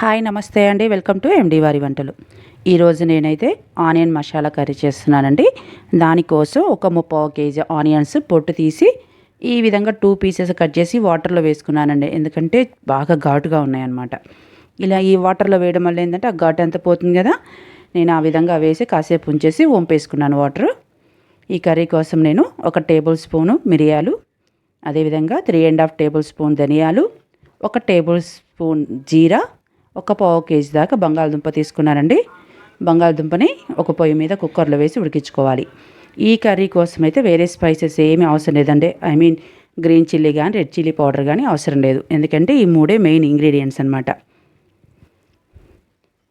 Hi నమస్తే అండి. Welcome to MD వారి వంటలు. ఈరోజు నేనైతే ఆనియన్ మసాలా కర్రీ చేస్తున్నానండి. దానికోసం ఒక ముప్పావు కేజీ ఆనియన్స్ పొట్టు తీసి ఈ విధంగా టూ పీసెస్ కట్ చేసి వాటర్లో వేసుకున్నానండి. ఎందుకంటే బాగా ఘాటుగా ఉన్నాయన్నమాట. ఇలా ఈ వాటర్లో వేయడం వల్ల ఏంటంటే ఆ ఘాటు అంతా పోతుంది కదా? నేను ఆ విధంగా వేసి కాసేపు ఉంచేసి వంపేసుకున్నాను వాటర్. ఈ కర్రీ కోసం నేను ఒక టేబుల్ స్పూను మిరియాలు అదేవిధంగా three and half tablespoon ధనియాలు ఒక టేబుల్ స్పూన్ జీరా ఒక పావు కేజీ దాకా బంగాళదుంప తీసుకున్నానండి. బంగాళదుంపని ఒక పొయ్యి మీద కుక్కర్లో వేసి ఉడికించుకోవాలి. ఈ కర్రీ కోసం అయితే వేరే స్పైసెస్ ఏమీ అవసరం లేదండి. ఐ మీన్ గ్రీన్ చిల్లీ కానీ రెడ్ చిల్లీ పౌడర్ కానీ అవసరం లేదు. ఎందుకంటే ఈ మూడే మెయిన్ ఇంగ్రీడియంట్స్ అనమాట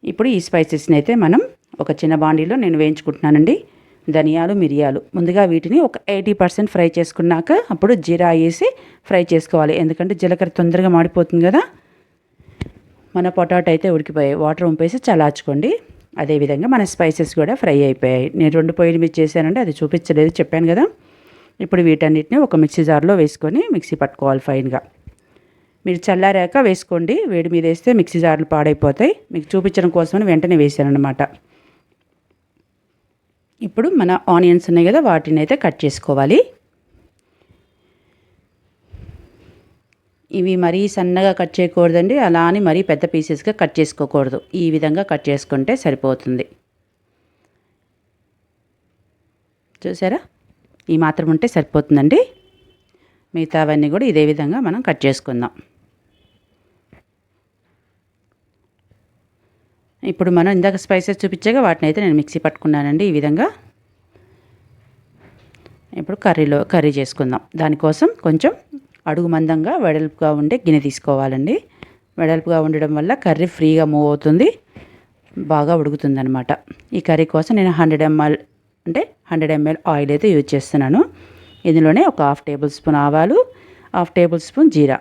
ఇప్పుడు ఈ స్పైసెస్ని అయితే మనం ఒక చిన్న బాండీలో నేను వేయించుకుంటున్నానండి. ధనియాలు మిరియాలు. ముందుగా వీటిని ఒక ఎయిటీ పర్సెంట్ ఫ్రై చేసుకున్నాక అప్పుడు జీరా వేసి ఫ్రై చేసుకోవాలి. ఎందుకంటే జీలకర్ర తొందరగా మాడిపోతుంది కదా. మన పొటాటో అయితే ఉడికిపోయాయి వాటర్ ఉంపేసి చల్లార్చుకోండి. అదేవిధంగా మన స్పైసెస్ కూడా ఫ్రై అయిపోయాయి. నేను రెండు పొయ్యిలు మీరు చేశానంటే అది చూపించలేదు చెప్పాను కదా. ఇప్పుడు వీటన్నిటిని ఒక మిక్సీ జార్లో వేసుకొని మిక్సీ పట్టుకోవాలి ఫైన్గా. మీరు చల్లారాక వేసుకోండి వేడి మీద వేస్తే మిక్సీ జార్లు పాడైపోతాయి. మీకు చూపించడం కోసమని వెంటనే వేసాను అనమాట ఇప్పుడు మన ఆనియన్స్ ఉన్నాయి కదా వాటిని అయితే కట్ చేసుకోవాలి. ఇవి మరీ సన్నగా కట్ చేయకూడదండి. అలా అని మరీ పెద్ద పీసెస్గా కట్ చేసుకోకూడదు. ఈ విధంగా కట్ చేసుకుంటే సరిపోతుంది. చూసారా? ఈ మాత్రం ఉంటే సరిపోతుందండి. మిగతా అవన్నీ కూడా ఇదే విధంగా మనం కట్ చేసుకుందాం. ఇప్పుడు మనం ఇందాక స్పైసెస్ చూపించగా వాటిని అయితే నేను మిక్సీ పట్టుకున్నానండి ఈ విధంగా. ఇప్పుడు కర్రీలో కర్రీ చేసుకుందాం. దానికోసం కొంచెం అడుగు మందంగా వెడల్పుగా ఉండే గిన్నె తీసుకోవాలండి. వెడల్పుగా ఉండడం వల్ల కర్రీ ఫ్రీగా మూవ్ అవుతుంది. బాగా ఉడుకుతుంది అనమాట ఈ కర్రీ కోసం నేను హండ్రెడ్ ఎంఎల్ అంటే హండ్రెడ్ ఎంఎల్ ఆయిల్ అయితే యూజ్ చేస్తున్నాను. ఇందులోనే ఒక హాఫ్ టేబుల్ స్పూన్ ఆవాలు హాఫ్ టేబుల్ స్పూన్ జీరా.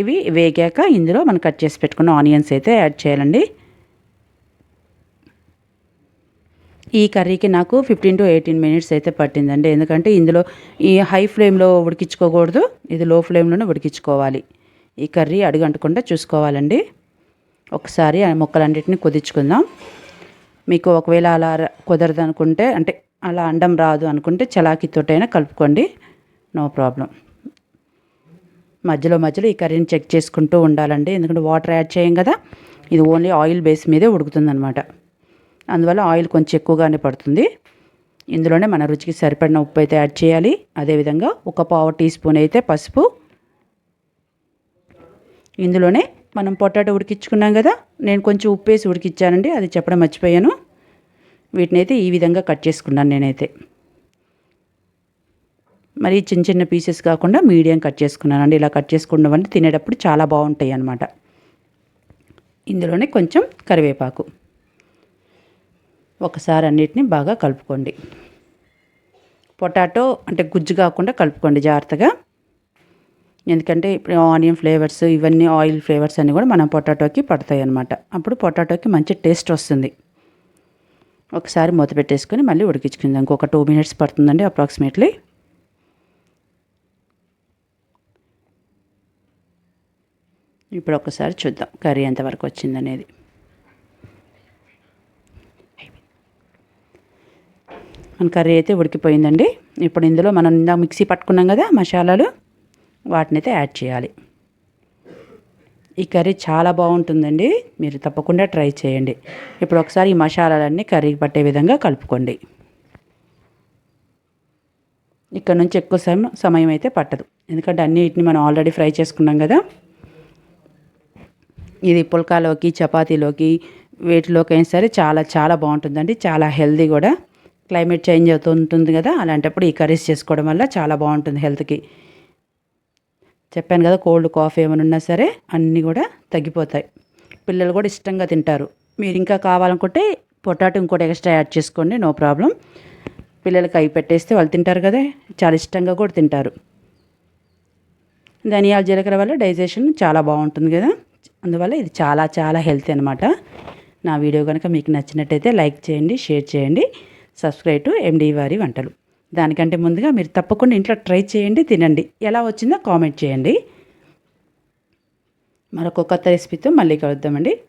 ఇవి వేగాక ఇందులో మనం కట్ చేసి పెట్టుకున్న ఆనియన్స్ అయితే యాడ్ చేయాలండి. ఈ కర్రీకి నాకు ఫిఫ్టీన్ టు ఎయిటీన్ మినిట్స్ అయితే పట్టిందండి. ఎందుకంటే ఇందులో ఈ హై ఫ్లేమ్లో ఉడికించుకోకూడదు ఇది లో ఫ్లేమ్లోనే ఉడికించుకోవాలి. ఈ కర్రీ అడుగంటకుండా చూసుకోవాలండి. ఒకసారి ఆ ముక్కలన్నిటిని కుదించుకుందాం. మీకు ఒకవేళ అలా కుదరదు అనుకుంటే అంటే అలా అండం రాదు అనుకుంటే చలాకీతోటైనా కలుపుకోండి. No problem. మధ్యలో మధ్యలో ఈ కర్రీని చెక్ చేసుకుంటూ ఉండాలండి. ఎందుకంటే వాటర్ యాడ్ చేయం కదా. ఇది ఓన్లీ ఆయిల్ బేస్ మీదే ఉడుకుతుందనమాట అందువల్ల ఆయిల్ కొంచెం ఎక్కువగానే పడుతుంది. ఇందులోనే మన రుచికి సరిపడిన ఉప్పు అయితే యాడ్ చేయాలి. అదేవిధంగా ఒక పావు టీ స్పూన్ అయితే పసుపు. ఇందులోనే మనం పొటాటో ఉడికించుకున్నాం కదా నేను కొంచెం ఉప్పు వేసి ఉడికిచ్చానండి అది చెప్పడం మర్చిపోయాను. వీటిని అయితే ఈ విధంగా కట్ చేసుకున్నాను నేనైతే. మరి చిన్న చిన్న పీసెస్ కాకుండా మీడియం కట్ చేసుకున్నానండి. ఇలా కట్ చేసుకున్న వల్ల తినేటప్పుడు చాలా బాగుంటాయి అన్నమాట. ఇందులోనే కొంచెం కరివేపాకు. ఒకసారి అన్నిటిని బాగా కలుపుకోండి. పొటాటో అంటే గుజ్జు కాకుండా కలుపుకోండి జాగ్రత్తగా. ఎందుకంటే ఇప్పుడు ఆనియన్ ఫ్లేవర్స్ ఇవన్నీ ఆయిల్ ఫ్లేవర్స్ అన్నీ కూడా మనం పొటాటోకి పడతాయి అన్నమాట. అప్పుడు పొటాటోకి మంచి టేస్ట్ వస్తుంది. ఒకసారి మూత పెట్టేసుకొని మళ్ళీ ఉడికించుకుందాం. ఇంకొక టూ మినిట్స్ పడుతుందండి అప్రాక్సిమేట్లీ. ఇప్పుడు ఒకసారి చూద్దాం కర్రీ ఎంతవరకు వచ్చిందనేది. మన కర్రీ అయితే ఉడికిపోయిందండి. ఇప్పుడు ఇందులో మనం ఇందాక మిక్సీ పట్టుకున్నాం కదా మసాలాలు వాటిని అయితే యాడ్ చేయాలి. ఈ కర్రీ చాలా బాగుంటుందండి. మీరు తప్పకుండా ట్రై చేయండి. ఇప్పుడు ఒకసారి ఈ మసాలాలన్నీ కర్రీకి పట్టే విధంగా కలుపుకోండి. ఇక్కడ నుంచి ఎక్కువ సమయం సమయం అయితే పట్టదు. ఎందుకంటే అన్నిటిని మనం ఆల్రెడీ ఫ్రై చేసుకున్నాం కదా. ఇది పుల్కాలోకి చపాతీలోకి వేటిలోకి అయినా సరే చాలా చాలా బాగుంటుందండి. చాలా హెల్దీ కూడా. క్లైమేట్ చేంజ్ అవుతూ ఉంటుంది కదా అలాంటప్పుడు ఈ కర్రీస్ చేసుకోవడం వల్ల చాలా బాగుంటుంది హెల్త్కి. చెప్పాను కదా కోల్డ్ కాఫీ ఏమైనా ఉన్నా సరే అన్నీ కూడా తగ్గిపోతాయి. పిల్లలు కూడా ఇష్టంగా తింటారు. మీరు ఇంకా కావాలనుకుంటే పొటాటో ఇంకోటి ఎక్స్ట్రా యాడ్ చేసుకోండి నో ప్రాబ్లం. పిల్లలకి అవి పెట్టేస్తే వాళ్ళు తింటారు కదా చాలా ఇష్టంగా కూడా తింటారు. ధనియాల జీలకర్ర వల్ల డైజెషన్ చాలా బాగుంటుంది కదా అందువల్ల ఇది చాలా చాలా హెల్తీ అనమాట నా వీడియో కనుక మీకు నచ్చినట్టయితే లైక్ చేయండి షేర్ చేయండి. సబ్స్క్రైబ్ టు ఎండి వారి వంటలు. దానికంటే ముందుగా మీరు తప్పకుండా ఇంట్లో ట్రై చేయండి తినండి. ఎలా వచ్చిందో కామెంట్ చేయండి. మరొక కొత్త రెసిపీతో మళ్ళీ కలుద్దామండి.